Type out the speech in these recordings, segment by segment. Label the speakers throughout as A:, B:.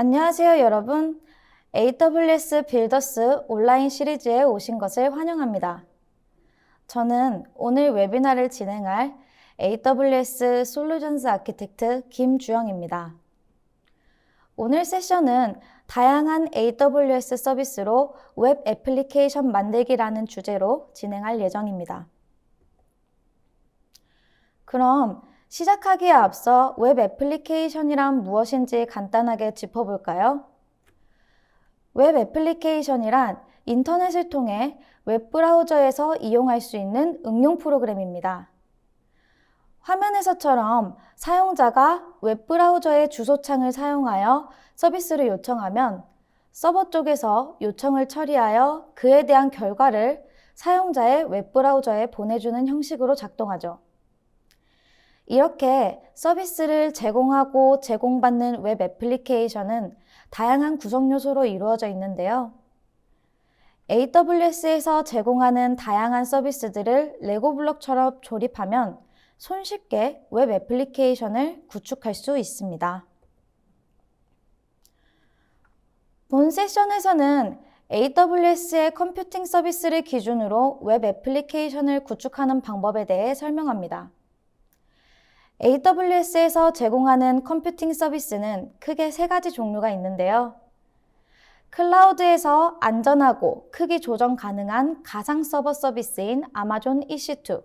A: 안녕하세요, 여러분. AWS 빌더스 온라인 시리즈에 오신 것을 환영합니다. 저는 오늘 웨비나를 진행할 AWS 솔루션스 아키텍트 김주영입니다. 오늘 세션은 다양한 AWS 서비스로 웹 애플리케이션 만들기라는 주제로 진행할 예정입니다. 그럼 시작하기에 앞서 웹 애플리케이션이란 무엇인지 간단하게 짚어볼까요? 웹 애플리케이션이란 인터넷을 통해 웹 브라우저에서 이용할 수 있는 응용 프로그램입니다. 화면에서처럼 사용자가 웹 브라우저의 주소창을 사용하여 서비스를 요청하면 서버 쪽에서 요청을 처리하여 그에 대한 결과를 사용자의 웹 브라우저에 보내주는 형식으로 작동하죠. 이렇게 서비스를 제공하고 제공받는 웹 애플리케이션은 다양한 구성 요소로 이루어져 있는데요. AWS에서 제공하는 다양한 서비스들을 레고 블록처럼 조립하면 손쉽게 웹 애플리케이션을 구축할 수 있습니다. 본 세션에서는 AWS의 컴퓨팅 서비스를 기준으로 웹 애플리케이션을 구축하는 방법에 대해 설명합니다. AWS에서 제공하는 컴퓨팅 서비스는 크게 세 가지 종류가 있는데요. 클라우드에서 안전하고 크기 조정 가능한 가상 서버 서비스인 아마존 EC2.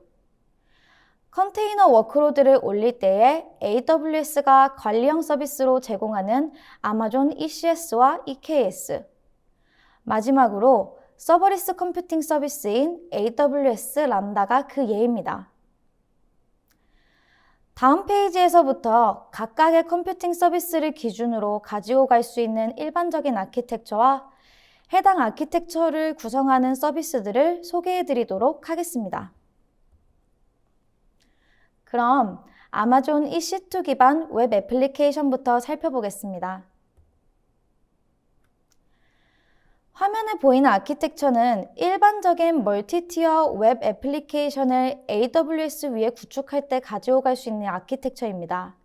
A: 컨테이너 워크로드를 올릴 때에 AWS가 관리형 서비스로 제공하는 아마존 ECS와 EKS. 마지막으로 서버리스 컴퓨팅 서비스인 AWS 람다가 그 예입니다. 다음 페이지에서부터 각각의 컴퓨팅 서비스를 기준으로 가지고 갈 수 있는 일반적인 아키텍처와 해당 아키텍처를 구성하는 서비스들을 소개해 드리도록 하겠습니다. 그럼 아마존 EC2 기반 웹 애플리케이션부터 살펴보겠습니다. 화면에 보이는 아키텍처는 일반적인 멀티티어 웹 애플리케이션을 AWS 위에 구축할 때 가지고 갈수 있는 아키텍처입니다.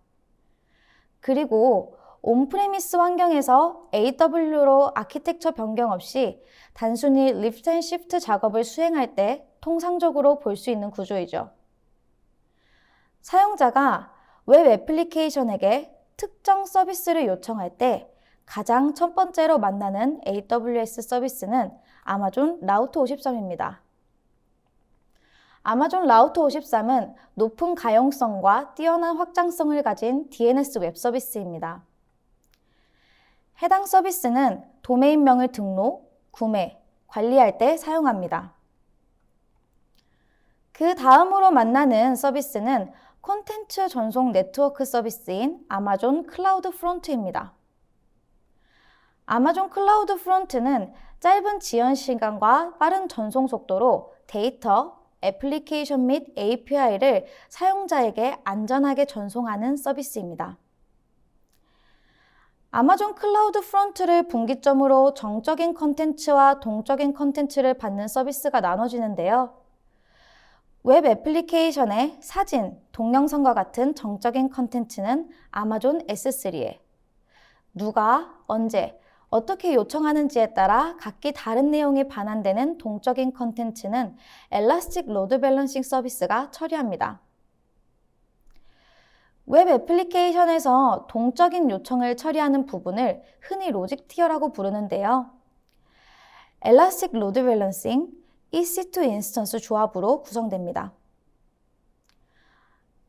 A: 그리고 온프레미스 환경에서 AW로 아키텍처 변경 없이 단순히 리프트 앤 시프트 작업을 수행할 때 통상적으로 볼 수 있는 구조이죠. 사용자가 웹 애플리케이션에게 특정 서비스를 요청할 때 가장 첫 번째로 만나는 AWS 서비스는 아마존 라우터 53입니다. 아마존 라우터 53은 높은 가용성과 뛰어난 확장성을 가진 DNS 웹 서비스입니다. 해당 서비스는 도메인명을 등록, 구매, 관리할 때 사용합니다. 그 다음으로 만나는 서비스는 콘텐츠 전송 네트워크 서비스인 아마존 클라우드 프론트입니다. 아마존 클라우드 프론트는 짧은 지연 시간과 빠른 전송 속도로 데이터, 애플리케이션 및 API를 사용자에게 안전하게 전송하는 서비스입니다. 아마존 클라우드 프론트를 분기점으로 정적인 컨텐츠와 동적인 컨텐츠를 받는 서비스가 나눠지는데요. 웹 애플리케이션의 사진, 동영상과 같은 정적인 컨텐츠는 아마존 S3에 누가, 언제, 어떻게 요청하는지에 따라 각기 다른 내용이 반환되는 동적인 컨텐츠는 엘라스틱 로드 밸런싱 서비스가 처리합니다. 웹 애플리케이션에서 동적인 요청을 처리하는 부분을 흔히 로직 티어라고 부르는데요. 엘라스틱 로드 밸런싱, EC2 인스턴스 조합으로 구성됩니다.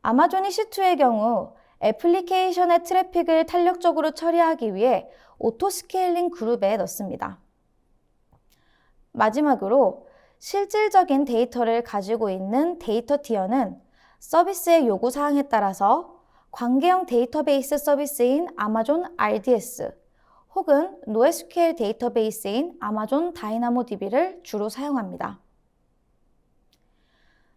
A: 아마존 EC2의 경우 애플리케이션의 트래픽을 탄력적으로 처리하기 위해 오토 스케일링 그룹에 넣습니다. 마지막으로 실질적인 데이터를 가지고 있는 데이터 티어는 서비스의 요구 사항에 따라서 관계형 데이터베이스 서비스인 아마존 RDS 혹은 NoSQL 데이터베이스인 아마존 다이나모 DB를 주로 사용합니다.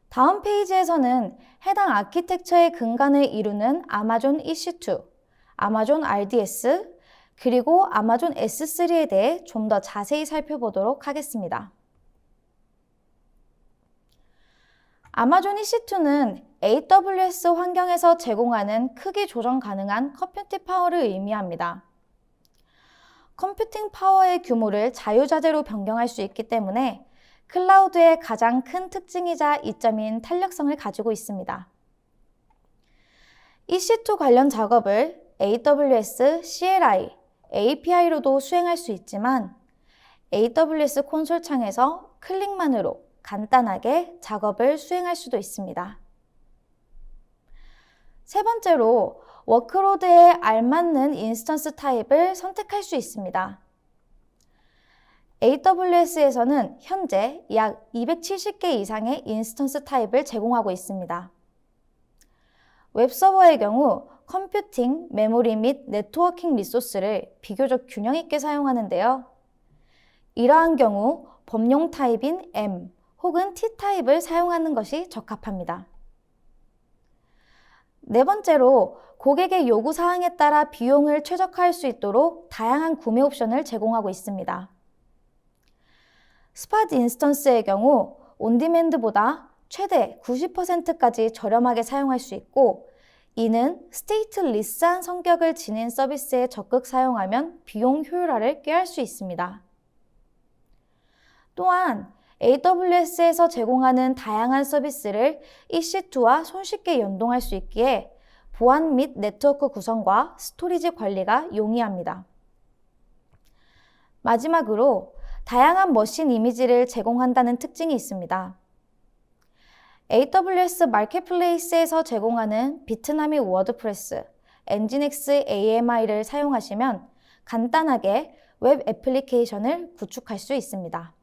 A: 다음 페이지에서는 해당 아키텍처의 근간을 이루는 아마존 EC2, 아마존 RDS, 그리고 아마존 S3에 대해 좀 더 자세히 살펴보도록 하겠습니다. 아마존 EC2는 AWS 환경에서 제공하는 크기 조정 가능한 컴퓨팅 파워를 의미합니다. 컴퓨팅 파워의 규모를 자유자재로 변경할 수 있기 때문에 클라우드의 가장 큰 특징이자 이점인 탄력성을 가지고 있습니다. EC2 관련 작업을 AWS CLI, API로도 수행할 수 있지만 AWS 콘솔 창에서 클릭만으로 간단하게 작업을 수행할 수도 있습니다. 세 번째로 워크로드에 알맞는 인스턴스 타입을 선택할 수 있습니다. AWS에서는 현재 약 270개 이상의 인스턴스 타입을 제공하고 있습니다. 웹서버의 경우 컴퓨팅, 메모리 및 네트워킹 리소스를 비교적 균형 있게 사용하는데요. 이러한 경우 범용 타입인 M 혹은 T 타입을 사용하는 것이 적합합니다. 네 번째로 고객의 요구 사항에 따라 비용을 최적화할 수 있도록 다양한 구매 옵션을 제공하고 있습니다. 스팟 인스턴스의 경우 온디맨드보다 최대 90%까지 저렴하게 사용할 수 있고 이는 스테이트 리스한 성격을 지닌 서비스에 적극 사용하면 비용 효율화를 꾀할 수 있습니다. 또한 AWS에서 제공하는 다양한 서비스를 EC2와 손쉽게 연동할 수 있기에 보안 및 네트워크 구성과 스토리지 관리가 용이합니다. 마지막으로 다양한 머신 이미지를 제공한다는 특징이 있습니다. AWS 마켓플레이스에서 제공하는 비트나미 워드프레스, 엔진엑스 AMI를 사용하시면 간단하게 웹 애플리케이션을 구축할 수 있습니다.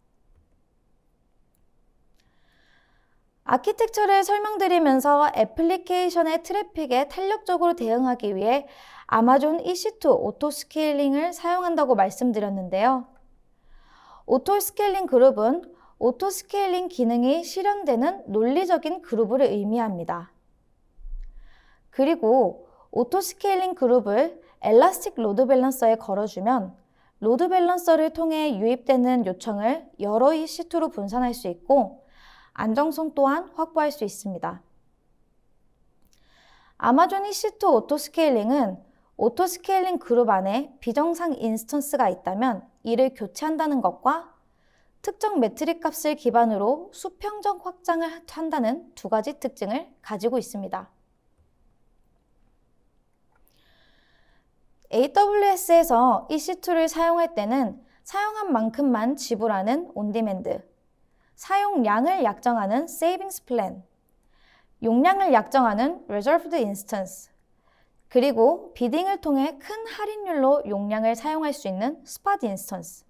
A: 아키텍처를 설명드리면서 애플리케이션의 트래픽에 탄력적으로 대응하기 위해 아마존 EC2 오토 스케일링을 사용한다고 말씀드렸는데요. 오토 스케일링 그룹은 오토 스케일링 기능이 실현되는 논리적인 그룹을 의미합니다. 그리고 오토 스케일링 그룹을 엘라스틱 로드 밸런서에 걸어주면 로드 밸런서를 통해 유입되는 요청을 여러 EC2로 분산할 수 있고 안정성 또한 확보할 수 있습니다. 아마존 EC2 오토 스케일링은 오토 스케일링 그룹 안에 비정상 인스턴스가 있다면 이를 교체한다는 것과 특정 매트릭 값을 기반으로 수평적 확장을 한다는 두 가지 특징을 가지고 있습니다. AWS에서 EC2를 사용할 때는 사용한 만큼만 지불하는 온디맨드, 사용량을 약정하는 세이빙스 플랜, 용량을 약정하는 reserved instance, 그리고 비딩을 통해 큰 할인율로 용량을 사용할 수 있는 스팟 인스턴스.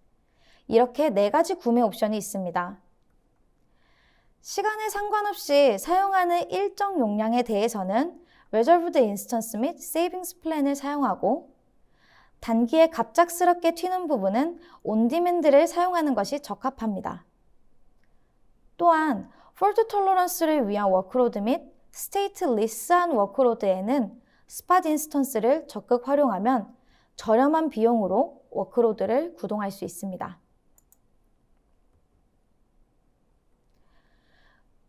A: 이렇게 네 가지 구매 옵션이 있습니다. 시간에 상관없이 사용하는 일정 용량에 대해서는 reserved instance 및 savings 플랜을 사용하고 단기에 갑작스럽게 튀는 부분은 온디맨드를 사용하는 것이 적합합니다. 또한 폴트 톨러런스를 위한 워크로드 및 스테이트 리스한 워크로드에는 스팟 인스턴스를 적극 활용하면 저렴한 비용으로 워크로드를 구동할 수 있습니다.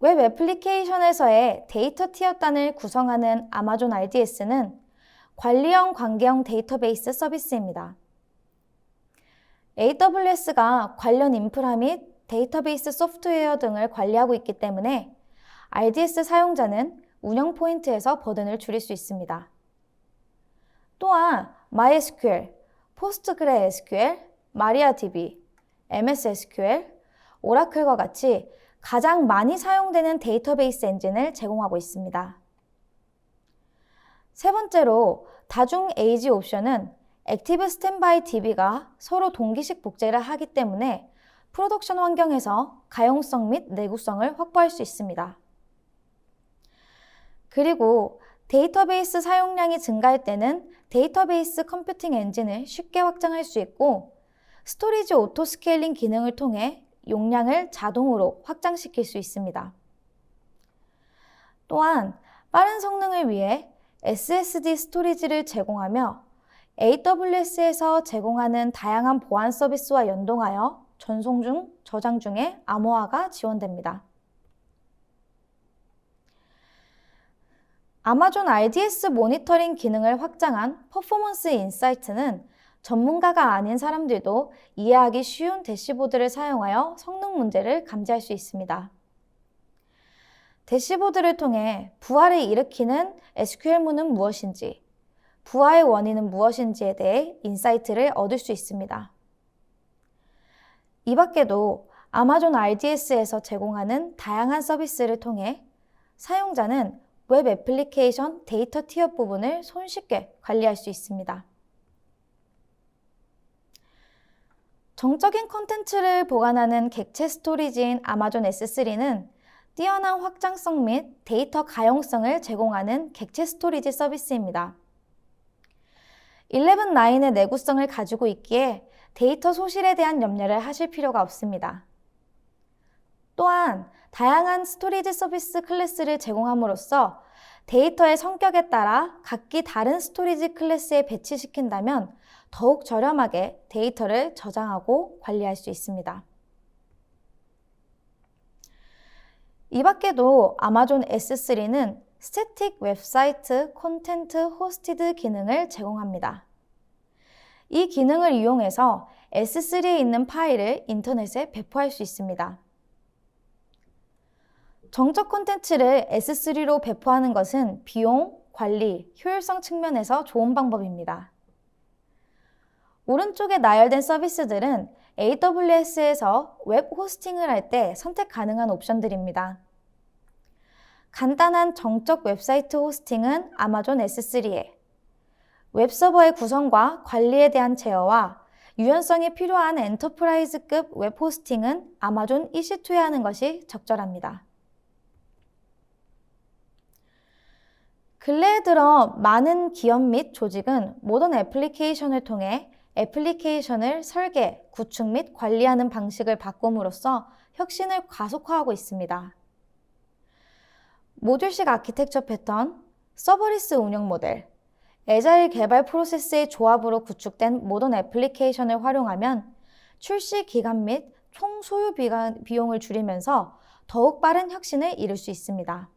A: 웹 애플리케이션에서의 데이터 티어 단을 구성하는 아마존 RDS는 관리형 관계형 데이터베이스 서비스입니다. AWS가 관련 인프라 및 데이터베이스 소프트웨어 등을 관리하고 있기 때문에 RDS 사용자는 운영 포인트에서 버든을 줄일 수 있습니다. 또한 MySQL, PostgreSQL, MariaDB, MSSQL, 오라클과 같이 가장 많이 사용되는 데이터베이스 엔진을 제공하고 있습니다. 세 번째로 다중 에이지 옵션은 액티브 스탠바이 DB가 서로 동기식 복제를 하기 때문에 프로덕션 환경에서 가용성 및 내구성을 확보할 수 있습니다. 그리고 데이터베이스 사용량이 증가할 때는 데이터베이스 컴퓨팅 엔진을 쉽게 확장할 수 있고 스토리지 오토 스케일링 기능을 통해 용량을 자동으로 확장시킬 수 있습니다. 또한 빠른 성능을 위해 SSD 스토리지를 제공하며 AWS에서 제공하는 다양한 보안 서비스와 연동하여 전송 중, 저장 중에 암호화가 지원됩니다. 아마존 RDS 모니터링 기능을 확장한 퍼포먼스 인사이트는 전문가가 아닌 사람들도 이해하기 쉬운 대시보드를 사용하여 성능 문제를 감지할 수 있습니다. 대시보드를 통해 부하를 일으키는 SQL문은 무엇인지, 부하의 원인은 무엇인지에 대해 인사이트를 얻을 수 있습니다. 이 밖에도 아마존 RDS에서 제공하는 다양한 서비스를 통해 사용자는 웹 애플리케이션 데이터 티어 부분을 손쉽게 관리할 수 있습니다. 정적인 콘텐츠를 보관하는 객체 스토리지인 아마존 S3는 뛰어난 확장성 및 데이터 가용성을 제공하는 객체 스토리지 서비스입니다. 11.9의 내구성을 가지고 있기에 데이터 소실에 대한 염려를 하실 필요가 없습니다. 또한 다양한 스토리지 서비스 클래스를 제공함으로써 데이터의 성격에 따라 각기 다른 스토리지 클래스에 배치시킨다면 더욱 저렴하게 데이터를 저장하고 관리할 수 있습니다. 이 밖에도 아마존 S3는 스태틱 웹사이트 콘텐트 호스티드 기능을 제공합니다. 이 기능을 이용해서 S3에 있는 파일을 인터넷에 배포할 수 있습니다. 정적 콘텐츠를 S3로 배포하는 것은 비용, 관리, 효율성 측면에서 좋은 방법입니다. 오른쪽에 나열된 서비스들은 AWS에서 웹 호스팅을 할 때 선택 가능한 옵션들입니다. 간단한 정적 웹사이트 호스팅은 아마존 S3에, 웹서버의 구성과 관리에 대한 제어와 유연성이 필요한 엔터프라이즈급 웹 호스팅은 아마존 EC2에 하는 것이 적절합니다. 근래에 들어 많은 기업 및 조직은 모던 애플리케이션을 통해 애플리케이션을 설계, 구축 및 관리하는 방식을 바꿈으로써 혁신을 가속화하고 있습니다. 모듈식 아키텍처 패턴, 서버리스 운영 모델, 에자일 개발 프로세스의 조합으로 구축된 모던 애플리케이션을 활용하면 출시 기간 및 총 소요 비용을 줄이면서 더욱 빠른 혁신을 이룰 수 있습니다.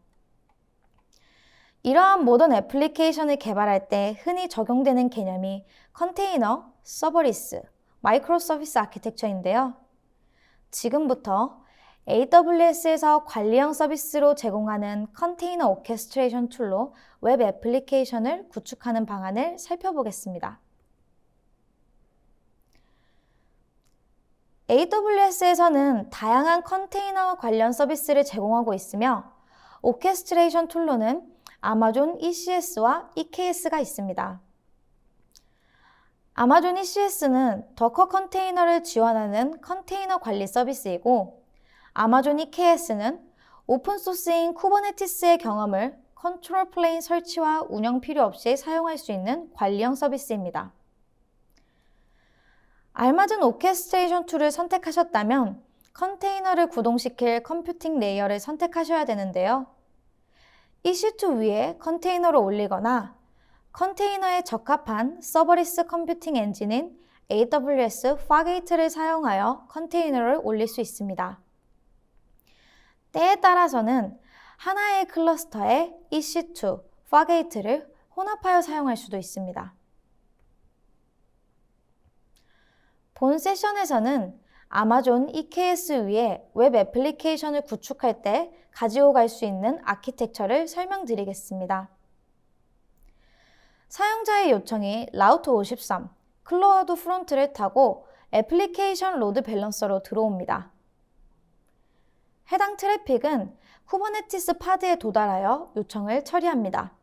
A: 이러한 모던 애플리케이션을 개발할 때 흔히 적용되는 개념이 컨테이너, 서버리스, 마이크로 서비스 아키텍처인데요. 지금부터 AWS에서 관리형 서비스로 제공하는 컨테이너 오케스트레이션 툴로 웹 애플리케이션을 구축하는 방안을 살펴보겠습니다. AWS에서는 다양한 컨테이너 관련 서비스를 제공하고 있으며 오케스트레이션 툴로는 아마존 ECS와 EKS가 있습니다. 아마존 ECS는 더커 컨테이너를 지원하는 컨테이너 관리 서비스이고 아마존 EKS는 오픈소스인 쿠버네티스의 경험을 컨트롤 플레인 설치와 운영 필요 없이 사용할 수 있는 관리형 서비스입니다. 알맞은 오케스트레이션 툴을 선택하셨다면 컨테이너를 구동시킬 컴퓨팅 레이어를 선택하셔야 되는데요. EC2 위에 컨테이너를 올리거나 컨테이너에 적합한 서버리스 컴퓨팅 엔진인 AWS Fargate를 사용하여 컨테이너를 올릴 수 있습니다. 때에 따라서는 하나의 클러스터에 EC2, Fargate를 혼합하여 사용할 수도 있습니다. 본 세션에서는 아마존 EKS 위에 웹 애플리케이션을 구축할 때 가지고 갈 수 있는 아키텍처를 설명드리겠습니다. 사용자의 요청이 라우터 53, 클로어드 프론트를 타고 애플리케이션 로드 밸런서로 들어옵니다. 해당 트래픽은 쿠버네티스 파드에 도달하여 요청을 처리합니다.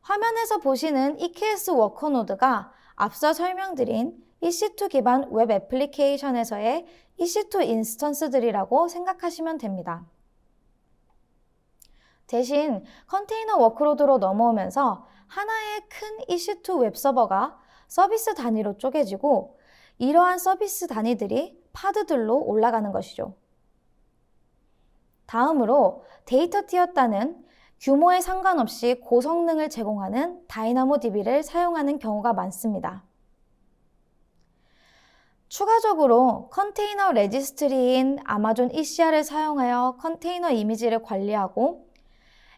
A: 화면에서 보시는 EKS 워커 노드가 앞서 설명드린 EC2 기반 웹 애플리케이션에서의 EC2 인스턴스들이라고 생각하시면 됩니다. 대신 컨테이너 워크로드로 넘어오면서 하나의 큰 EC2 웹 서버가 서비스 단위로 쪼개지고 이러한 서비스 단위들이 파드들로 올라가는 것이죠. 다음으로 데이터 티었다는 규모에 상관없이 고성능을 제공하는 다이나모 DB를 사용하는 경우가 많습니다. 추가적으로 컨테이너 레지스트리인 아마존 ECR을 사용하여 컨테이너 이미지를 관리하고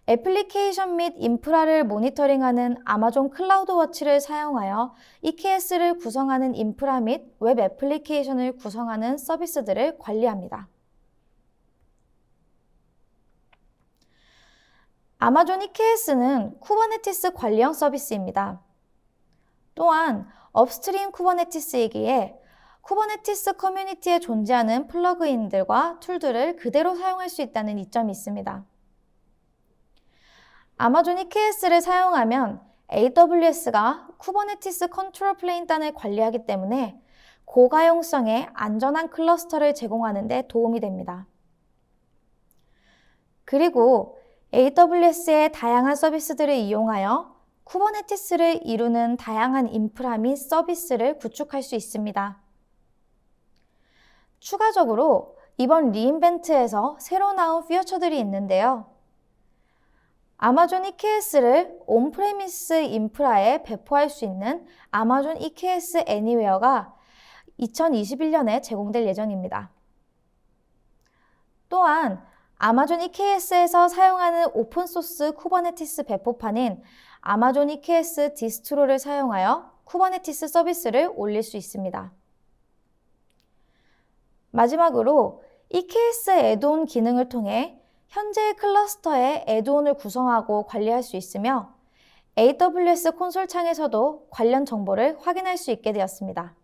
A: 애플리케이션 및 인프라를 모니터링하는 아마존 클라우드 워치를 사용하여 EKS를 구성하는 인프라 및 웹 애플리케이션을 구성하는 서비스들을 관리합니다. 아마존 EKS는 쿠버네티스 관리형 서비스입니다. 또한 업스트림 쿠버네티스이기에 쿠버네티스 커뮤니티에 존재하는 플러그인들과 툴들을 그대로 사용할 수 있다는 이점이 있습니다. 아마존 EKS를 사용하면 AWS가 쿠버네티스 컨트롤 플레인단을 관리하기 때문에 고가용성의 안전한 클러스터를 제공하는 데 도움이 됩니다. 그리고 AWS의 다양한 서비스들을 이용하여 쿠버네티스를 이루는 다양한 인프라 및 서비스를 구축할 수 있습니다. 추가적으로 이번 리인벤트에서 새로 나온 피어처들이 있는데요. 아마존 EKS를 온프레미스 인프라에 배포할 수 있는 아마존 EKS 애니웨어가 2021년에 제공될 예정입니다. 또한 아마존 EKS에서 사용하는 오픈소스 쿠버네티스 배포판인 아마존 EKS 디스트로를 사용하여 쿠버네티스 서비스를 올릴 수 있습니다. 마지막으로 EKS 애드온 기능을 통해 현재의 클러스터에 애드온을 구성하고 관리할 수 있으며 AWS 콘솔 창에서도 관련 정보를 확인할 수 있게 되었습니다.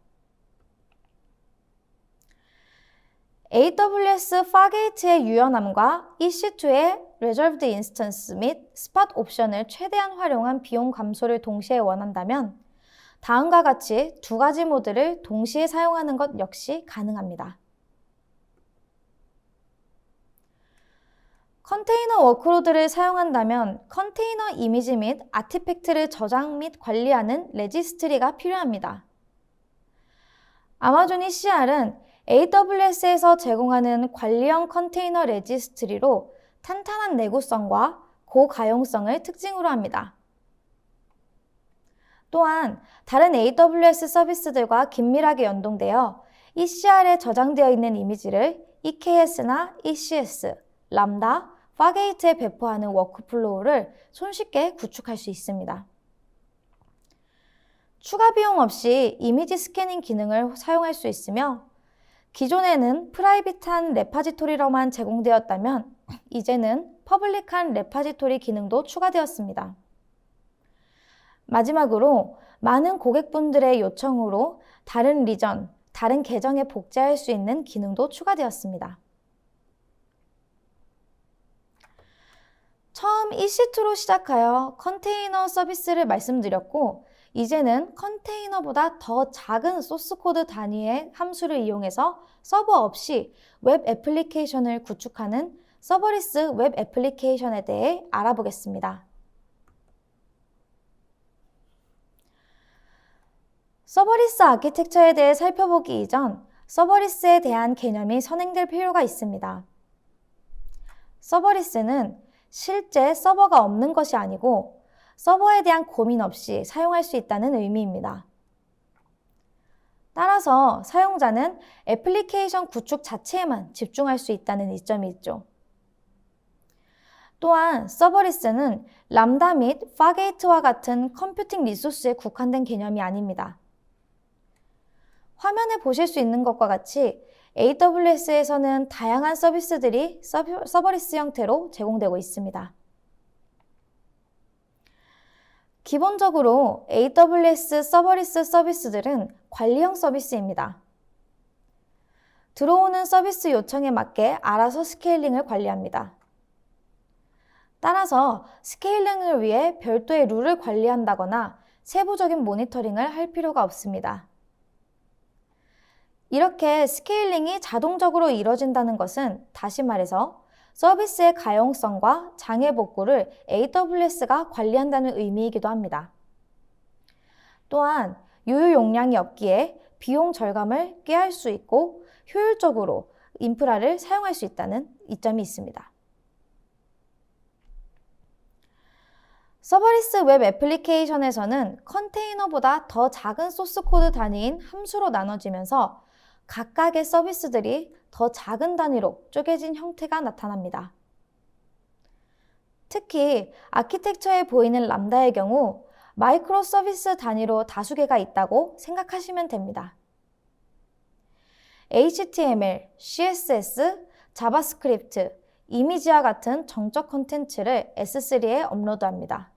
A: AWS 파게이트의 유연함과 EC2의 Reserved Instance 및 Spot 옵션을 최대한 활용한 비용 감소를 동시에 원한다면 다음과 같이 두 가지 모드를 동시에 사용하는 것 역시 가능합니다. 컨테이너 워크로드를 사용한다면 컨테이너 이미지 및 아티팩트를 저장 및 관리하는 레지스트리가 필요합니다. 아마존 ECR은 AWS에서 제공하는 관리형 컨테이너 레지스트리로 탄탄한 내구성과 고가용성을 특징으로 합니다. 또한 다른 AWS 서비스들과 긴밀하게 연동되어 ECR에 저장되어 있는 이미지를 EKS나 ECS, 람다, 파게이트에 배포하는 워크플로우를 손쉽게 구축할 수 있습니다. 추가 비용 없이 이미지 스캐닝 기능을 사용할 수 있으며 기존에는 프라이빗한 레파지토리로만 제공되었다면 이제는 퍼블릭한 레파지토리 기능도 추가되었습니다. 마지막으로 많은 고객분들의 요청으로 다른 리전, 다른 계정에 복제할 수 있는 기능도 추가되었습니다. 처음 EC2로 시작하여 컨테이너 서비스를 말씀드렸고, 이제는 컨테이너보다 더 작은 소스 코드 단위의 함수를 이용해서 서버 없이 웹 애플리케이션을 구축하는 서버리스 웹 애플리케이션에 대해 알아보겠습니다. 서버리스 아키텍처에 대해 살펴보기 이전 서버리스에 대한 개념이 선행될 필요가 있습니다. 서버리스는 실제 서버가 없는 것이 아니고 서버에 대한 고민 없이 사용할 수 있다는 의미입니다. 따라서 사용자는 애플리케이션 구축 자체에만 집중할 수 있다는 이점이 있죠. 또한 서버리스는 람다 및 파게이트와 같은 컴퓨팅 리소스에 국한된 개념이 아닙니다. 화면에 보실 수 있는 것과 같이 AWS에서는 다양한 서비스들이 서버리스 형태로 제공되고 있습니다. 기본적으로 AWS 서버리스 서비스들은 관리형 서비스입니다. 들어오는 서비스 요청에 맞게 알아서 스케일링을 관리합니다. 따라서 스케일링을 위해 별도의 룰을 관리한다거나 세부적인 모니터링을 할 필요가 없습니다. 이렇게 스케일링이 자동적으로 이뤄진다는 것은 다시 말해서 서비스의 가용성과 장애 복구를 AWS가 관리한다는 의미이기도 합니다. 또한 유효 용량이 없기에 비용 절감을 꾀할 수 있고 효율적으로 인프라를 사용할 수 있다는 이점이 있습니다. 서버리스 웹 애플리케이션에서는 컨테이너보다 더 작은 소스 코드 단위인 함수로 나눠지면서 각각의 서비스들이 더 작은 단위로 쪼개진 형태가 나타납니다. 특히 아키텍처에 보이는 람다의 경우 마이크로 서비스 단위로 다수개가 있다고 생각하시면 됩니다. HTML, CSS, 자바스크립트, 이미지와 같은 정적 콘텐츠를 S3에 업로드합니다.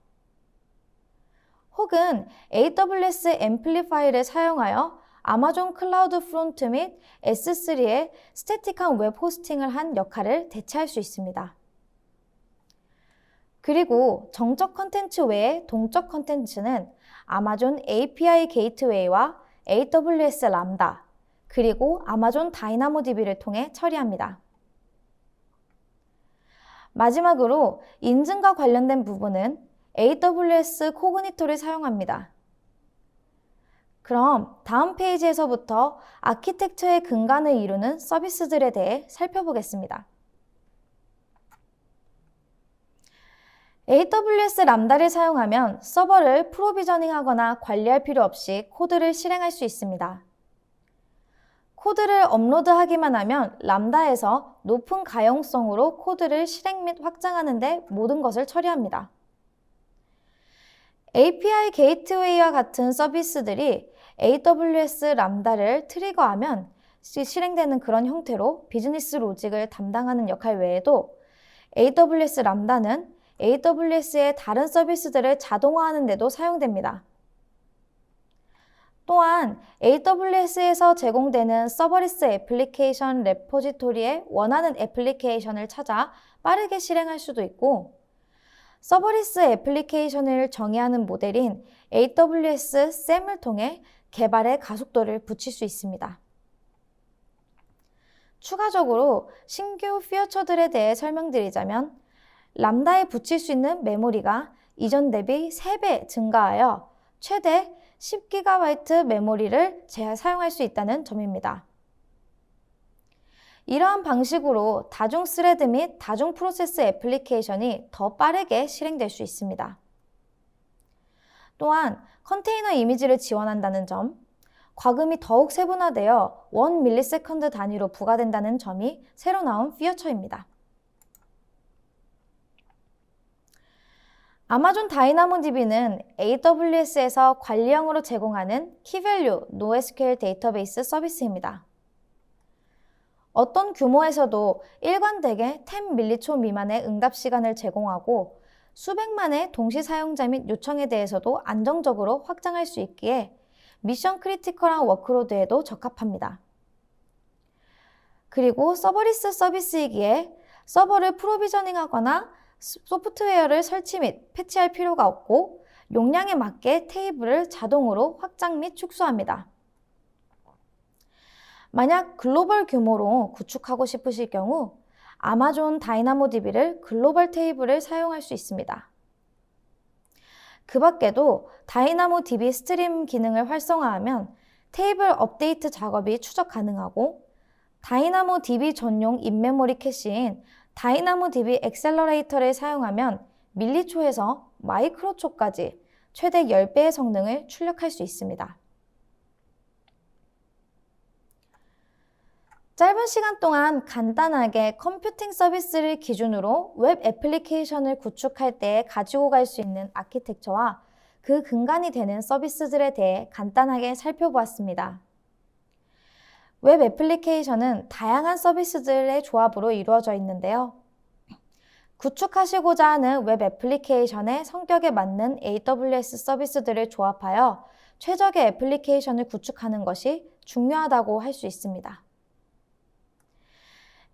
A: 혹은 AWS 앰플리파이를 사용하여 아마존 클라우드 프론트 및 S3의 스태틱한 웹 호스팅을 한 역할을 대체할 수 있습니다. 그리고 정적 컨텐츠 외에 동적 컨텐츠는 아마존 API 게이트웨이와 AWS 람다, 그리고 아마존 다이나모 DB를 통해 처리합니다. 마지막으로 인증과 관련된 부분은 AWS 코그니토를 사용합니다. 그럼 다음 페이지에서부터 아키텍처의 근간을 이루는 서비스들에 대해 살펴보겠습니다. AWS 람다를 사용하면 서버를 프로비저닝하거나 관리할 필요 없이 코드를 실행할 수 있습니다. 코드를 업로드하기만 하면 람다에서 높은 가용성으로 코드를 실행 및 확장하는 데 모든 것을 처리합니다. API 게이트웨이와 같은 서비스들이 AWS 람다를 트리거하면 실행되는 그런 형태로 비즈니스 로직을 담당하는 역할 외에도 AWS 람다는 AWS의 다른 서비스들을 자동화하는 데도 사용됩니다. 또한 AWS에서 제공되는 서버리스 애플리케이션 레포지토리에 원하는 애플리케이션을 찾아 빠르게 실행할 수도 있고 서버리스 애플리케이션을 정의하는 모델인 AWS SAM을 통해 개발의 가속도를 붙일 수 있습니다. 추가적으로 신규 피어처들에 대해 설명드리자면 람다에 붙일 수 있는 메모리가 이전 대비 3배 증가하여 최대 10GB 메모리를 사용할 수 있다는 점입니다. 이러한 방식으로 다중 스레드 및 다중 프로세스 애플리케이션이 더 빠르게 실행될 수 있습니다. 또한 컨테이너 이미지를 지원한다는 점, 과금이 더욱 세분화되어 1ms 단위로 부과된다는 점이 새로 나온 피어처입니다. 아마존 다이나모 DB는 AWS에서 관리형으로 제공하는 키밸류 NoSQL 데이터베이스 서비스입니다. 어떤 규모에서도 일관되게 10밀리초 미만의 응답 시간을 제공하고 수백만의 동시 사용자 및 요청에 대해서도 안정적으로 확장할 수 있기에 미션 크리티컬한 워크로드에도 적합합니다. 그리고 서버리스 서비스이기에 서버를 프로비저닝하거나 소프트웨어를 설치 및 패치할 필요가 없고 용량에 맞게 테이블을 자동으로 확장 및 축소합니다. 만약 글로벌 규모로 구축하고 싶으실 경우 아마존 다이나모 DB를 글로벌 테이블을 사용할 수 있습니다. 그 밖에도 다이나모 DB 스트림 기능을 활성화하면 테이블 업데이트 작업이 추적 가능하고 다이나모 DB 전용 인메모리 캐시인 다이나모 DB 엑셀러레이터를 사용하면 밀리초에서 마이크로초까지 최대 10배의 성능을 출력할 수 있습니다. 짧은 시간 동안 간단하게 컴퓨팅 서비스를 기준으로 웹 애플리케이션을 구축할 때 가지고 갈 수 있는 아키텍처와 그 근간이 되는 서비스들에 대해 간단하게 살펴보았습니다. 웹 애플리케이션은 다양한 서비스들의 조합으로 이루어져 있는데요. 구축하시고자 하는 웹 애플리케이션의 성격에 맞는 AWS 서비스들을 조합하여 최적의 애플리케이션을 구축하는 것이 중요하다고 할 수 있습니다.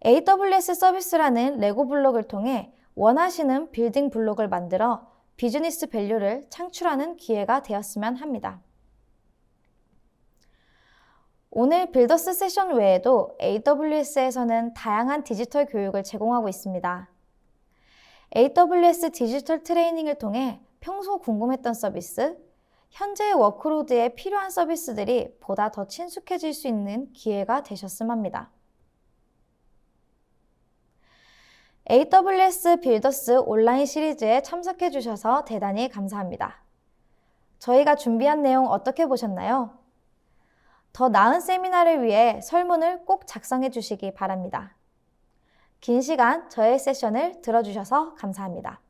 A: AWS 서비스라는 레고 블록을 통해 원하시는 빌딩 블록을 만들어 비즈니스 밸류를 창출하는 기회가 되었으면 합니다. 오늘 빌더스 세션 외에도 AWS에서는 다양한 디지털 교육을 제공하고 있습니다. AWS 디지털 트레이닝을 통해 평소 궁금했던 서비스, 현재의 워크로드에 필요한 서비스들이 보다 더 친숙해질 수 있는 기회가 되셨음 합니다. AWS 빌더스 온라인 시리즈에 참석해 주셔서 대단히 감사합니다. 저희가 준비한 내용 어떻게 보셨나요? 더 나은 세미나를 위해 설문을 꼭 작성해 주시기 바랍니다. 긴 시간 저의 세션을 들어주셔서 감사합니다.